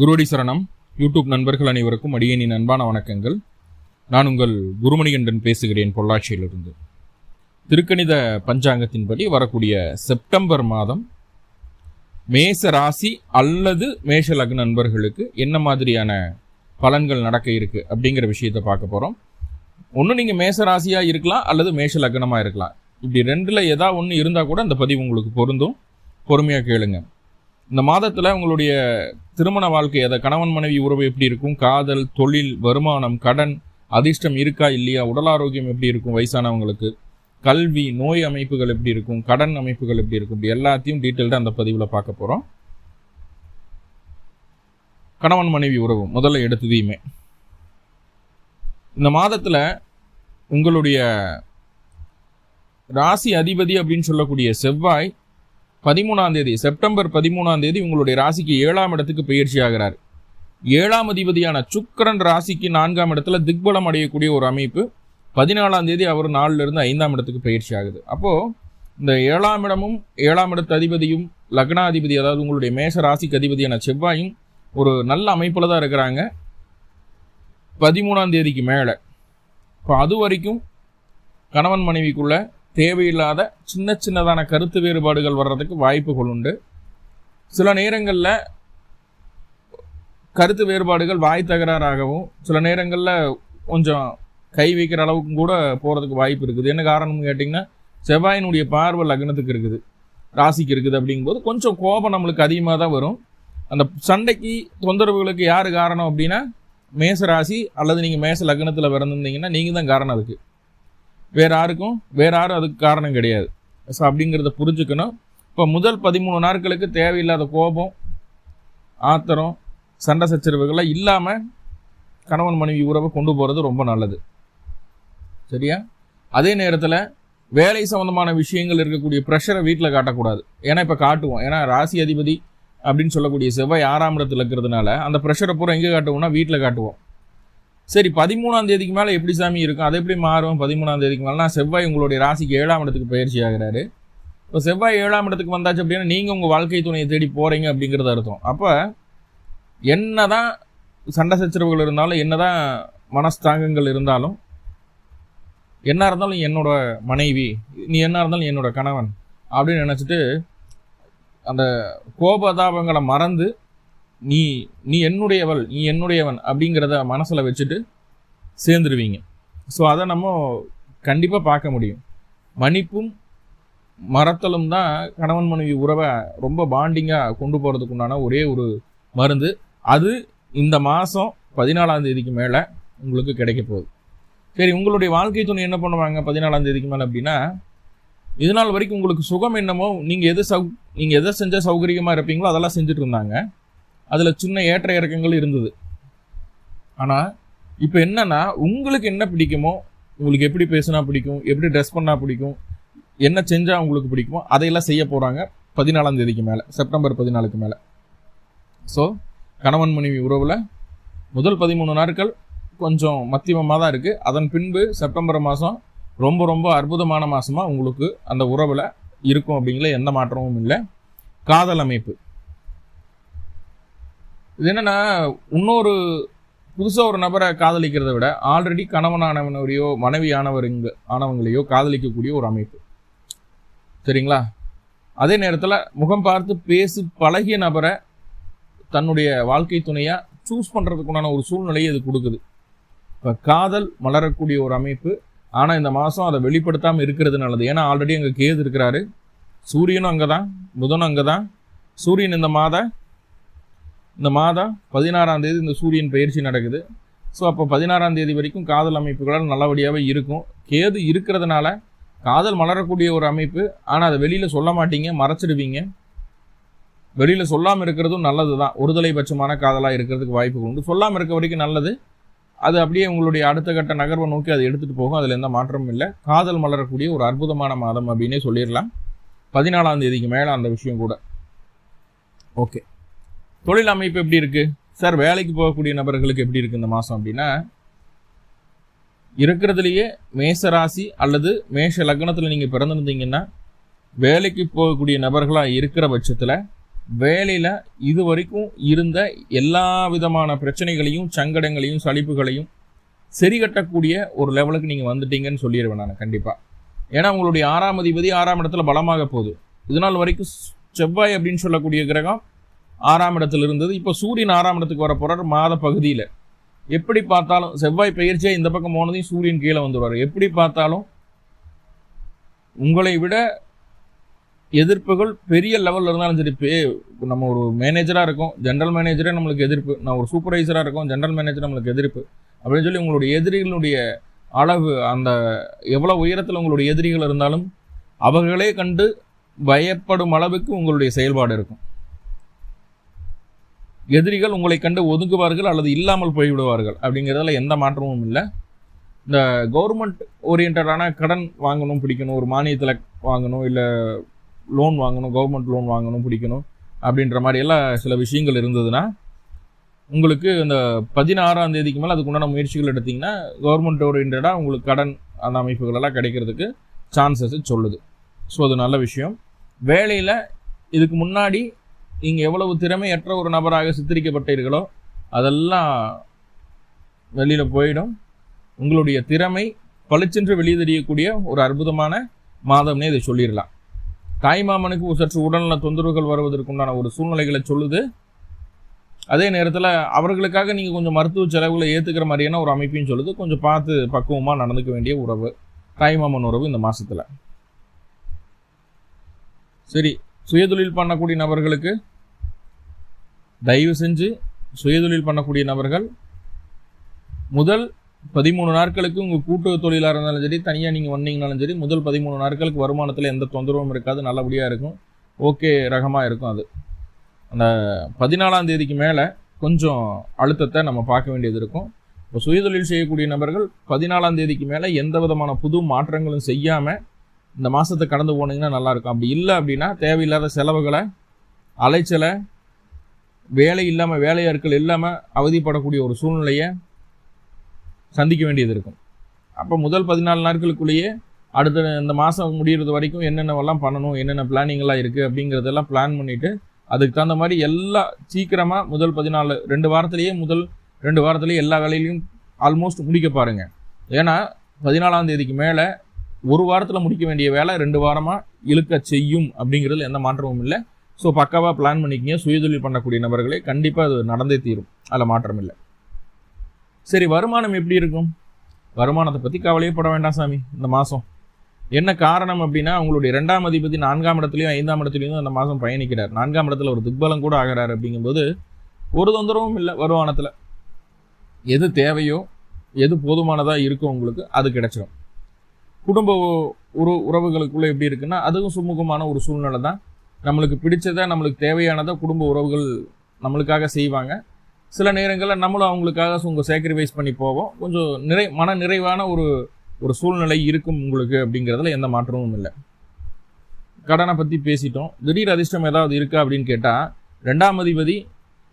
குருவடி சரணம். யூடியூப் நண்பர்கள் அனைவருக்கும் அடியனின் அன்பான வணக்கங்கள். நான் உங்கள் குருமணிகண்டன் பேசுகிறேன் பொள்ளாச்சியிலிருந்து. திருக்கணித பஞ்சாங்கத்தின்படி வரக்கூடிய செப்டம்பர் மாதம் மேச ராசி அல்லது மேஷ லக்ன நண்பர்களுக்கு என்ன மாதிரியான பலன்கள் நடக்க இருக்கு அப்படிங்கிற விஷயத்தை பார்க்க போகிறோம் ஒன்று நீங்கள் மேச ராசியாக இருக்கலாம் அல்லது மேஷ லக்னமாக இருக்கலாம். இப்படி ரெண்டில் எதா ஒன்று இருந்தால் கூட அந்த பதிவு உங்களுக்கு பொருந்தும். பொறுமையாக கேளுங்க. இந்த மாதத்தில் உங்களுடைய திருமண வாழ்க்கை அதை கணவன் மனைவி உறவு எப்படி இருக்கும்? காதல் தொழில் வருமானம் கடன் அதிர்ஷ்டம் இருக்கா இல்லையா? உடல் ஆரோக்கியம் எப்படி இருக்கும் வயசானவங்களுக்கு? கல்வி நோய் அமைப்புகள் எப்படி இருக்கும்? கடன் அமைப்புகள் எப்படி இருக்கும்? இப்படி எல்லாத்தையும் டீட்டெயில்டாக அந்த பதிவில் பார்க்க போகிறோம் கணவன் மனைவி உறவு முதல்ல எடுத்ததையுமே. இந்த மாதத்தில் உங்களுடைய ராசி அதிபதி அப்படின்னு சொல்லக்கூடிய செவ்வாய் பதிமூணாம் தேதி செப்டம்பர் பதிமூணாம் தேதி உங்களுடைய ராசிக்கு ஏழாம் இடத்துக்கு பயிற்சி ஆகிறார். ஏழாம் அதிபதியான சுக்கரன் ராசிக்கு நான்காம் இடத்துல திக்பலம் அடையக்கூடிய ஒரு அமைப்பு. பதினாலாம் தேதி அவர் நாலுல இருந்து ஐந்தாம் இடத்துக்கு பயிற்சி ஆகுது. அப்போது இந்த ஏழாம் இடமும் ஏழாம் இடத்து அதிபதியும் லக்னாதிபதி அதாவது உங்களுடைய மேஷ ராசிக்கு அதிபதியான செவ்வாயும் ஒரு நல்ல அமைப்பில் தான் இருக்கிறாங்க. பதிமூணாம் தேதிக்கு மேலே. இப்போ அது வரைக்கும் கணவன் மனைவிக்குள்ளே தேவையில்லாத சின்ன சின்னதான கருத்து வேறுபாடுகள் வர்றதுக்கு வாய்ப்புகள் உண்டு. சில நேரங்களில் கருத்து வேறுபாடுகள் வாய் தகராறாகவும் சில நேரங்களில் கொஞ்சம் கை வைக்கிற அளவுக்கும் கூட போகிறதுக்கு வாய்ப்பு இருக்குது. என்ன காரணம்னு கேட்டிங்கன்னா செவ்வாயினுடைய பார்வை லக்னத்துக்கு இருக்குது. ராசிக்கு இருக்குது அப்படிங்கும்போது கொஞ்சம் கோபம் நம்மளுக்கு அதிகமாக தான் வரும். அந்த சண்டைக்கு தொந்தரவுகளுக்கு யார் காரணம் அப்படின்னா மேச ராசி அல்லது நீங்கள் மேச லக்னத்தில் பிறந்திருந்தீங்கன்னா நீங்கள் தான் காரணம் அதுக்கு. வேறு யாருக்கும் வேறு யாரும் அதுக்கு காரணம் கிடையாது. ஸோ அப்படிங்கிறத புரிஞ்சுக்கணும். இப்போ முதல் பதிமூணு நாட்களுக்கு தேவையில்லாத கோபம் ஆத்திரம் சண்டை சச்சரவுகள்லாம் இல்லாமல் கணவன் மனைவி உறவை கொண்டு போகிறது ரொம்ப நல்லது. சரியா? அதே நேரத்தில் வேலை சம்மந்தமான விஷயங்கள் இருக்கக்கூடிய ப்ரெஷரை வீட்டில் காட்டக்கூடாது. ஏன்னா இப்போ காட்டுவோம். ஏன்னா ராசி அதிபதி அப்படின்னு சொல்லக்கூடிய செவ்வாய் ஆறாம் இடத்துல இருக்கிறதுனால அந்த ப்ரெஷரை பூரா எங்கே காட்டுவோம்னா வீட்டில் காட்டுவோம். சரி பதிமூணாம் தேதிக்கு மேலே எப்படி சாமி இருக்கும்? அது எப்படி மாறும்? பதிமூணாம் தேதிக்கு மேலே? செவ்வாய் உங்களுடைய ராசிக்கு ஏழாம் இடத்துக்கு பயிற்சி ஆகிறாரு. இப்போ செவ்வாய் ஏழாம் இடத்துக்கு வந்தாச்சு அப்படின்னா நீங்கள் உங்கள் வாழ்க்கை துணையை தேடி போகிறீங்க அப்படிங்கிறது அர்த்தம். அப்போ என்ன தான் சண்டை சச்சரவுகள் இருந்தாலும் என்னதான் மனஸ்தாங்கங்கள் இருந்தாலும் என்ன இருந்தாலும் என்னோட மனைவி நீ என்ன இருந்தாலும் என்னோட கணவன் அப்படின்னு நினச்சிட்டு அந்த கோபதாபங்களை மறந்து நீ நீ என்னுடையவள் நீ என்னுடையவன் அப்படிங்கிறத மனசில் வச்சுட்டு சேர்ந்துருவீங்க. ஸோ அதை நம்ம கண்டிப்பாக பார்க்க முடியும். மன்னிப்பும் மறத்தலும் தான் கணவன் மனைவி உறவை ரொம்ப பாண்டிங்காக கொண்டு போகிறதுக்கு உண்டான ஒரே ஒரு மருந்து. அது இந்த மாதம் பதினாலாம் தேதிக்கு மேலே உங்களுக்கு கிடைக்க போகுது. சரி உங்களுடைய வாழ்க்கை துணை என்ன பண்ணுவாங்க பதினாலாம் தேதிக்கு மேலே அப்படின்னா இது நாள் வரைக்கும் உங்களுக்கு சுகம் என்னமோ நீங்கள் எது சௌ நீங்கள் எதை செஞ்சால் சௌகரியமாக இருப்பீங்களோ அதெல்லாம் செஞ்சுட்டு இருந்தாங்க. அதில் சின்ன ஏற்ற இறக்கங்கள் இருந்தது. ஆனால் இப்போ என்னன்னா உங்களுக்கு என்ன பிடிக்குமோ உங்களுக்கு எப்படி பேசினா பிடிக்கும் எப்படி ட்ரெஸ் பண்ணால் பிடிக்கும் என்ன செஞ்சால் உங்களுக்கு பிடிக்குமோ அதையெல்லாம் செய்ய போகிறாங்க பதினாலாம் தேதிக்கு மேலே செப்டம்பர் பதினாலுக்கு மேலே. ஸோ கணவன் மனைவி உறவில் முதல் பதிமூணு நாட்கள் கொஞ்சம் மத்தியமமாக தான் இருக்குது அதன் பின்பு செப்டம்பர் மாதம் ரொம்ப ரொம்ப அற்புதமான மாதமாக உங்களுக்கு அந்த உறவில் இருக்கும் அப்படிங்கிற எந்த மாற்றமும் இல்லை. காதல் அமைப்பு. இது என்னென்னா இன்னொரு புதுசாக ஒரு நபரை காதலிக்கிறத விட ஆல்ரெடி கணவனானவனவரையோ மனைவி ஆனவருங்க ஆனவங்களையோ காதலிக்கக்கூடிய ஒரு அமைப்பு. சரிங்களா? அதே நேரத்தில் முகம் பார்த்து பேசி பழகிய நபரை தன்னுடைய வாழ்க்கை துணையாக சூஸ் பண்ணுறதுக்குண்டான ஒரு சூழ்நிலையை இது கொடுக்குது. இப்போ காதல் மலரக்கூடிய ஒரு அமைப்பு ஆனால் இந்த மாதம் அதை வெளிப்படுத்தாமல் இருக்கிறது நல்லது. ஏன்னா ஆல்ரெடி அங்கே கேது இருக்கிறாரு. சூரியனும் அங்கே தான் புதனும் அங்கே தான் சூரியன் இந்த மாத இந்த மாதம் பதினாறாம் தேதி இந்த சூரியன் பயிற்சி நடக்குது. ஸோ அப்போ பதினாறாம் தேதி வரைக்கும் காதல் அமைப்புகளால் நல்லபடியாகவே இருக்கும். கேது இருக்கிறதுனால காதல் மலரக்கூடிய ஒரு அமைப்பு. ஆனால் அதை வெளியில் சொல்ல மாட்டீங்க மறைச்சிடுவீங்க. வெளியில் சொல்லாமல் இருக்கிறதும் நல்லது தான் ஒருதலை பட்சமான காதலாக இருக்கிறதுக்கு வாய்ப்புகள் உண்டு. சொல்லாமல் இருக்க வரைக்கும் நல்லது. அது அப்படியே உங்களுடைய அடுத்த கட்ட நகர்வை நோக்கி அதை எடுத்துகிட்டு போகும். அதில் எந்த மாற்றமும் இல்லை. காதல் மலரக்கூடிய ஒரு அற்புதமான மாதம் அப்படின்னே சொல்லிடலாம். பதினாலாம் தேதிக்கு மேலே அந்த விஷயம் கூட. ஓகே தொழில் அமைப்பு எப்படி இருக்குது சார் வேலைக்கு போகக்கூடிய நபர்களுக்கு எப்படி இருக்குது இந்த மாதம் அப்படின்னா இருக்கிறதுலையே மேச ராசி அல்லது மேஷ லக்னத்தில் நீங்கள் பிறந்திருந்தீங்கன்னா வேலைக்கு போகக்கூடிய நபர்களாக இருக்கிற பட்சத்தில் வேலையில் இது வரைக்கும் இருந்த எல்லா விதமான பிரச்சனைகளையும் சங்கடங்களையும் சலிப்புகளையும் சரி கட்டக்கூடிய ஒரு லெவலுக்கு நீங்கள் வந்துட்டீங்கன்னு சொல்லிடுவேன் நான் கண்டிப்பாக ஏன்னா உங்களுடைய ஆறாம் அதிபதி ஆறாம் இடத்துல பலமாக போகுது. இது நாள் வரைக்கும் செவ்வாய் அப்படின்னு சொல்லக்கூடிய கிரகம் ஆறாம் இடத்துல இருந்தது. இப்போ சூரியன் ஆறாம் இடத்துக்கு வர போகிறார் மாத பகுதியில். எப்படி பார்த்தாலும் செவ்வாய் பயிற்சியாக இந்த பக்கம் போனதையும் சூரியன் கீழே வந்துடுவார். எப்படி பார்த்தாலும் உங்களை விட எதிர்ப்புகள் பெரிய லெவலில் இருந்தாலும் சரி இப்போ நம்ம ஒரு மேனேஜராக இருக்கோம் ஜென்ரல் மேனேஜரே நம்மளுக்கு எதிர்ப்பு. நான் ஒரு சூப்பர்வைசராக இருக்கோம் ஜென்ரல் மேனேஜர் நம்மளுக்கு எதிர்ப்பு. அப்படின்னு சொல்லி உங்களுடைய எதிரிகளுடைய அளவு அந்த எவ்வளோ உயரத்தில் உங்களுடைய எதிரிகள் இருந்தாலும் அவர்களே கண்டு பயப்படும் அளவுக்கு உங்களுடைய செயல்பாடு இருக்கும். எதிரிகள் உங்களை கண்டு ஒதுங்குவார்கள் அல்லது இல்லாமல் போய்விடுவார்கள். அப்படிங்கிறதுல எந்த மாற்றமும் இல்லை. இந்த கவர்மெண்ட் ஓரியன்டான கடன் வாங்கணும் பிடிக்கணும் ஒரு மானியத்தில் வாங்கணும் இல்லை லோன் வாங்கணும் கவர்மெண்ட் லோன் வாங்கணும் பிடிக்கணும் அப்படின்ற மாதிரி எல்லாம் சில விஷயங்கள் இருந்ததுன்னா உங்களுக்கு இந்த பதினாறாம் தேதிக்கு மேலே அதுக்குண்டான முயற்சிகள் எடுத்திங்கன்னா கவர்மெண்ட் ஓரியன்டாக உங்களுக்கு கடன் அந்த அமைப்புகள் எல்லாம் கிடைக்கிறதுக்கு சான்சஸ் சொல்லுது. ஸோ அது நல்ல விஷயம். வேலையில் இதுக்கு முன்னாடி நீங்கள் எவ்வளவு திறமையற்ற ஒரு நபராக சித்தரிக்கப்பட்டீர்களோ அதெல்லாம் வெளியில் போயிடும். உங்களுடைய திறமை பளிச்சென்று வெளியே தெரியக்கூடிய ஒரு அற்புதமான மாதம்னே இதை சொல்லிடலாம். தாய்மாமனுக்கு சற்று உடல்நல தொந்தரவுகள் வருவதற்குண்டான ஒரு சூழ்நிலைகளை சொல்லுது. அதே நேரத்தில் அவர்களுக்காக நீங்கள் கொஞ்சம் மருத்துவ செலவுகளை ஏற்றுக்கிற மாதிரியான ஒரு அமைப்பையும் சொல்லுது. கொஞ்சம் பார்த்து பக்குவமாக நடந்துக்க வேண்டிய உறவு தாய்மாமன் உறவு இந்த மாதத்தில் சரி சுயதொழில் பண்ணக்கூடிய நபர்களுக்கு தயவு செஞ்சு சுயதொழில் பண்ணக்கூடிய நபர்கள் முதல் பதிமூணு நாட்களுக்கு உங்கள் கூட்டு தொழிலாக இருந்தாலும் சரி தனியாக நீங்கள் வந்தீங்கனாலும் சரி முதல் பதிமூணு நாட்களுக்கு வருமானத்தில் எந்த தொந்தரவும் இருக்காது நல்லபடியாக இருக்கும். ஓகே ரகமாக இருக்கும் அது. அந்த பதினாலாம் தேதிக்கு மேலே கொஞ்சம் அழுத்தத்தை நம்ம பார்க்க வேண்டியது இருக்கும். இப்போ சுயதொழில் செய்யக்கூடிய நபர்கள் பதினாலாம் தேதிக்கு மேலே எந்த விதமான புது மாற்றங்களும் செய்யாமல் இந்த மாதத்தை கடந்து போனீங்கன்னா நல்லாயிருக்கும் அப்படி இல்லை அப்படின்னா தேவையில்லாத செலவுகளை அலைச்சலை வேலை இல்லாமல் வேலையாட்கள் இல்லாமல் அவதிப்படக்கூடிய ஒரு சூழ்நிலையை சந்திக்க வேண்டியது இருக்கும். அப்போ முதல் பதினாலு நாட்களுக்குள்ளேயே அடுத்த இந்த மாதம் முடிகிறது வரைக்கும் என்னென்னவெல்லாம் பண்ணணும் என்னென்ன பிளானிங்லாம் இருக்குது அப்படிங்கிறதெல்லாம் பிளான் பண்ணிவிட்டு அதுக்கு தகுந்த மாதிரி எல்லா சீக்கிரமாக முதல் பதினாலு ரெண்டு வாரத்துலேயே முதல் ரெண்டு வாரத்துலேயே எல்லா வேலையிலையும் ஆல்மோஸ்ட் முடிக்க பாருங்கள் ஏன்னா பதினாலாம் தேதிக்கு மேலே ஒரு வாரத்தில் முடிக்க வேண்டிய வேலை ரெண்டு வாரமாக இழுக்க செய்யும் அப்படிங்கிறது எந்த மாற்றமும் இல்லை. ஸோ பக்காவாக பிளான் பண்ணிக்கிங்க. சுயதொழில் பண்ணக்கூடிய நபர்களே கண்டிப்பாக அது நடந்தே தீரும். அதில் மாற்றம் இல்லை சரி வருமானம் எப்படி இருக்கும்? வருமானத்தை பற்றி கவலையே பட வேண்டாம் சாமி இந்த மாதம் என்ன காரணம் அப்படின்னா உங்களுடைய ரெண்டாம் அதிபதி நான்காம் இடத்துலையும் ஐந்தாம் இடத்துலையும் அந்த மாதம் பயணிக்கிறார். நான்காம் இடத்துல ஒரு துக்பலம் கூட ஆகிறார் அப்படிங்கும்போது ஒரு தொந்தரவும் இல்லை வருமானத்தில். எது தேவையோ எது போதுமானதாக இருக்கும் உங்களுக்கு அது கிடைச்சிடும் குடும்ப உறவு உறவுகளுக்குள்ளே எப்படி இருக்குன்னா அதுவும் சுமூகமான ஒரு சூழ்நிலை தான் நம்மளுக்கு பிடிச்சதை நம்மளுக்கு தேவையானதை குடும்ப உறவுகள் நம்மளுக்காக செய்வாங்க. சில நேரங்களில் நம்மளும் அவங்களுக்காக உங்கள் சேக்ரிஃபைஸ் பண்ணி போவோம். கொஞ்சம் நிறை மன நிறைவான ஒரு ஒரு சூழ்நிலை இருக்கும் உங்களுக்கு அப்படிங்கிறதுல எந்த மாற்றமும் இல்லை. கடனை பற்றி பேசிட்டோம். திடீர் அதிர்ஷ்டம் ஏதாவது இருக்கா அப்படின்னு கேட்டால் ரெண்டாம் அதிபதி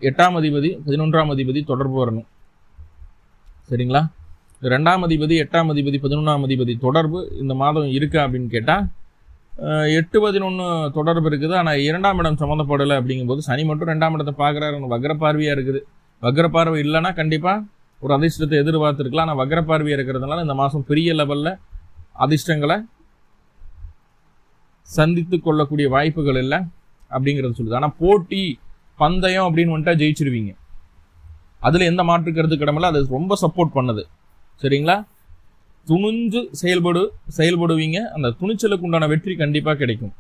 எட்டாம் அதிபதி பதினொன்றாம் அதிபதி தொடர்பு வரணும். சரிங்களா? ரெண்டாம் அதிபதி எட்டாம் அதிபதி பதினொன்றாம் அதிபதி தொடர்பு இந்த மாதம் இருக்கா அப்படின்னு கேட்டால் எட்டு பதினொன்று தொடர்பு இருக்குது. ஆனால் இரண்டாம் இடம் சம்மந்தப்படலை அப்படிங்கும்போது சனி மட்டும் ரெண்டாம் இடத்தை பார்க்குறாரு. வக்ர பார்வையாக இருக்குது. வக்ர பார்வை இல்லைன்னா கண்டிப்பாக ஒரு அதிர்ஷ்டத்தை எதிர்பார்த்துருக்கலாம். ஆனால் வக்ர பார்வையாக இருக்கிறதுனால இந்த மாதம் பெரிய லெவலில் அதிர்ஷ்டங்களை சந்தித்து கொள்ளக்கூடிய வாய்ப்புகள் இல்லை அப்படிங்கிறது சொல்லுது. ஆனால் போட்டி பந்தயம் அப்படின்னு வந்துட்டா ஜெயிச்சிருவீங்க. அதில் எந்த மாற்று கருத்து கிடமில்ல அது ரொம்ப சப்போர்ட் பண்ணுது. சரிங்களா? துணிஞ்சு செயல்படு செயல்படுவீங்க. அந்த துணிச்சலுக்கு உண்டான வெற்றி கண்டிப்பாக கிடைக்கும்.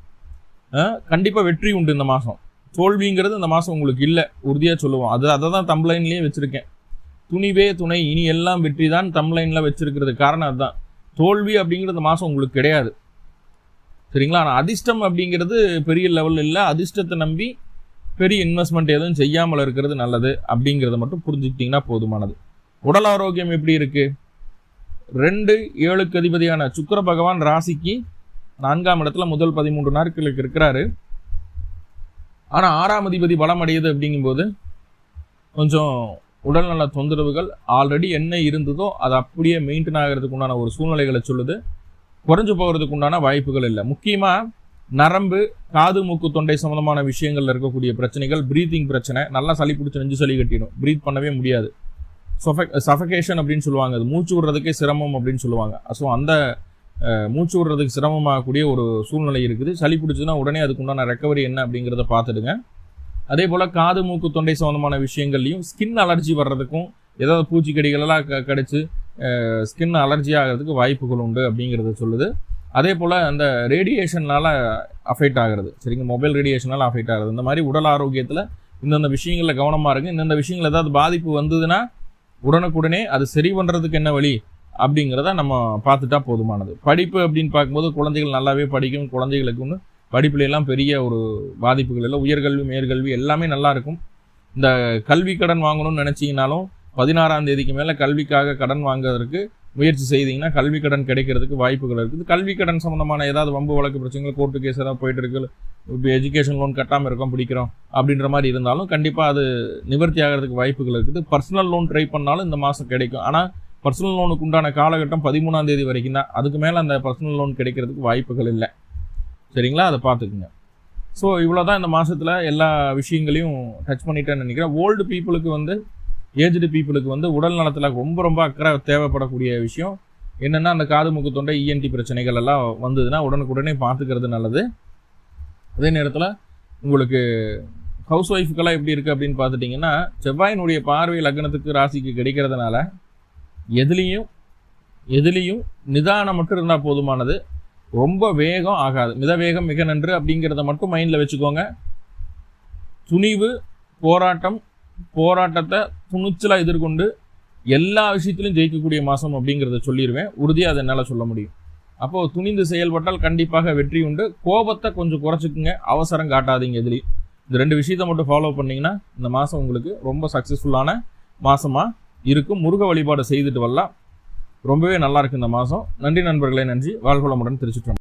கண்டிப்பாக வெற்றி உண்டு இந்த மாதம் தோல்விங்கிறது இந்த மாதம் உங்களுக்கு இல்லை. உறுதியாக சொல்லுவோம். அது அதை தான் தம்ப்லைன்லேயே வச்சுருக்கேன். துணிவே துணை இனி எல்லாம் வெற்றி தான் தம்ப்லைனில் வச்சுருக்கிறது. காரணம் அதுதான். தோல்வி அப்படிங்கிறது மாதம் உங்களுக்கு கிடையாது. சரிங்களா? ஆனால் அதிர்ஷ்டம் அப்படிங்கிறது பெரிய லெவலில் இல்லை. அதிர்ஷ்டத்தை நம்பி பெரிய இன்வெஸ்ட்மெண்ட் எதுவும் செய்யாமல் இருக்கிறது நல்லது அப்படிங்கிறத மட்டும் புரிஞ்சுக்கிட்டிங்கன்னா போதுமானது. உடல் ஆரோக்கியம் எப்படி இருக்குது ரெண்டு ஏழுக்கு அதிபதியான சுக்கர பகவான் ராசிக்கு நான்காம் இடத்துல முதல் பதிமூன்று நாட்களுக்கு இருக்கிறாரு. ஆனால் ஆறாம் அதிபதி பலம் அடையுது அப்படிங்கும்போது கொஞ்சம் உடல்நல தொந்தரவுகள் ஆல்ரெடி என்ன இருந்ததோ அது அப்படியே மெயின்டைன் ஆகிறதுக்கு உண்டான ஒரு சூழ்நிலைகளை சொல்லுது. குறைஞ்சு போகிறதுக்கு உண்டான வாய்ப்புகள் இல்லை. முக்கியமாக நரம்பு காது மூக்கு தொண்டை சம்பந்தமான விஷயங்கள்ல இருக்கக்கூடிய பிரச்சனைகள் பிரீத்திங் பிரச்சனை நல்லா சளி பிடிச்சி நெஞ்சு சளி கட்டிடும். ப்ரீத் பண்ணவே முடியாது. சஃபகேஷன் uh, அப்படின்னு சொல்லுவாங்க. அது மூச்சு விடுறதுக்கே சிரமம் அப்படின்னு சொல்லுவாங்க. ஸோ அந்த uh, மூச்சு விடுறதுக்கு சிரமமாகக்கூடிய ஒரு சூழ்நிலை இருக்குது. சளி பிடிச்சதுன்னா உடனே அதுக்கு உண்டான ரெக்கவரி என்ன அப்படிங்கிறத பார்த்துடுங்க. அதே போல் காது மூக்கு தொண்டை சம்மந்தமான விஷயங்கள்லையும் ஸ்கின் அலர்ஜி வர்றதுக்கும் ஏதாவது பூச்சிக்கடிகளெல்லாம் க கடிச்சு uh, ஸ்கின் அலர்ஜி ஆகிறதுக்கு வாய்ப்புகள் உண்டு அப்படிங்கிறத சொல்லுது. அதே போல் அந்த ரேடியேஷனால் அஃபெக்ட் ஆகிறது. சரிங்க? மொபைல் ரேடியேஷனால் அஃபெக்ட் ஆகிறது. இந்த மாதிரி உடல் ஆரோக்கியத்தில் இந்தந்த விஷயங்களில் கவனமாக இருக்குது இந்தந்த விஷயங்கள் ஏதாவது பாதிப்பு வந்ததுன்னா உடனுக்குடனே அது சரி பண்ணுறதுக்கு என்ன வழி அப்படிங்கிறத நம்ம பார்த்துட்டா போதுமானது. படிப்பு அப்படின்னு பார்க்கும்போது குழந்தைகள் நல்லாவே படிக்கும் குழந்தைகளுக்கு ஒன்று படிப்புலையெல்லாம் பெரிய ஒரு பாதிப்புகள் இல்லை. உயர்கல்வி மேற்கல்வி எல்லாமே நல்லா இருக்கும். இந்த கல்வி கடன் வாங்கணும்னு நினச்சிங்கனாலும் பதினாறாம் தேதிக்கு மேலே கல்விக்காக கடன் வாங்குவதற்கு முயற்சி செய்தீங்கன்னா கல்வி கடன் கிடைக்கிறதுக்கு வாய்ப்புகள் இருக்குது. கல்வி கடன் சம்மந்தமான ஏதாவது வம்பு வழக்கு பிரச்சனைகள் கோர்ட்டு கேஸ் ஏதாவது போயிட்டு இருக்கு இப்போ எஜுகேஷன் லோன் கட்டாமல் இருக்கோம் பிடிக்கிறோம் அப்படின்ற மாதிரி இருந்தாலும் கண்டிப்பாக அது நிவர்த்தி ஆகிறதுக்கு வாய்ப்புகள் இருக்குது. பர்சனல் லோன் ட்ரை பண்ணாலும் இந்த மாதம் கிடைக்கும். ஆனால் பர்சனல் லோனுக்கு உண்டான காலகட்டம் பதிமூணாம் தேதி வரைக்கும் தான். அதுக்கு மேலே அந்த பர்சனல் லோன் கிடைக்கிறதுக்கு வாய்ப்புகள் இல்லை. சரிங்களா? அதை பார்த்துக்குங்க. ஸோ இவ்வளோ தான் இந்த மாதத்தில் எல்லா விஷயங்களையும் டச் பண்ணிட்டேன்னு நினைக்கிறேன். ஓல்டு பீப்புளுக்கு வந்து ஏஜ்டு பீப்புளுக்கு வந்து உடல் நலத்தில் ரொம்ப ரொம்ப அக்கறை தேவைப்படக்கூடிய விஷயம். என்னென்னா அந்த காது முக்கு தொண்டை இஎன்டி பிரச்சனைகள் எல்லாம் வந்ததுன்னா உடனுக்குடனே பார்த்துக்கிறது நல்லது. அதே நேரத்தில் உங்களுக்கு ஹவுஸ் ஒய்ஃபுக்கெல்லாம் எப்படி இருக்குது அப்படின்னு பார்த்துட்டிங்கன்னா செவ்வாயினுடைய பார்வை லக்னத்துக்கு ராசிக்கு கிடைக்கிறதுனால எதுலேயும் எதுலேயும் நிதானம் மட்டும் இருந்தால் போதுமானது. ரொம்ப வேகம் ஆகாது. மித வேகம் மிக நன்று அப்படிங்கிறத மட்டும் மைண்டில் வச்சுக்கோங்க. துணிவு போராட்டம் போராட்டத்தை துணிச்சலாக எதிர்கொண்டு எல்லா விஷயத்திலும் ஜெயிக்கக்கூடிய மாதம் அப்படிங்கிறத சொல்லிடுவேன் உறுதியாக அதை என்னால் சொல்ல முடியும். அப்போது துணிந்து செயல்பட்டால் கண்டிப்பாக வெற்றி உண்டு. கோபத்தை கொஞ்சம் குறைச்சிக்குங்க. அவசரம் காட்டாதீங்க எதுலேயும். இந்த ரெண்டு விஷயத்த மட்டும் ஃபாலோ பண்ணீங்கன்னா இந்த மாதம் உங்களுக்கு ரொம்ப சக்ஸஸ்ஃபுல்லான மாதமாக இருக்கும். முருக வழிபாடு செய்துட்டு வரலாம். ரொம்பவே நல்லா இருக்கு இந்த மாதம் நன்றி நண்பர்களே நன்றி. வாழ்வளமுடன் திருச்சிட்டு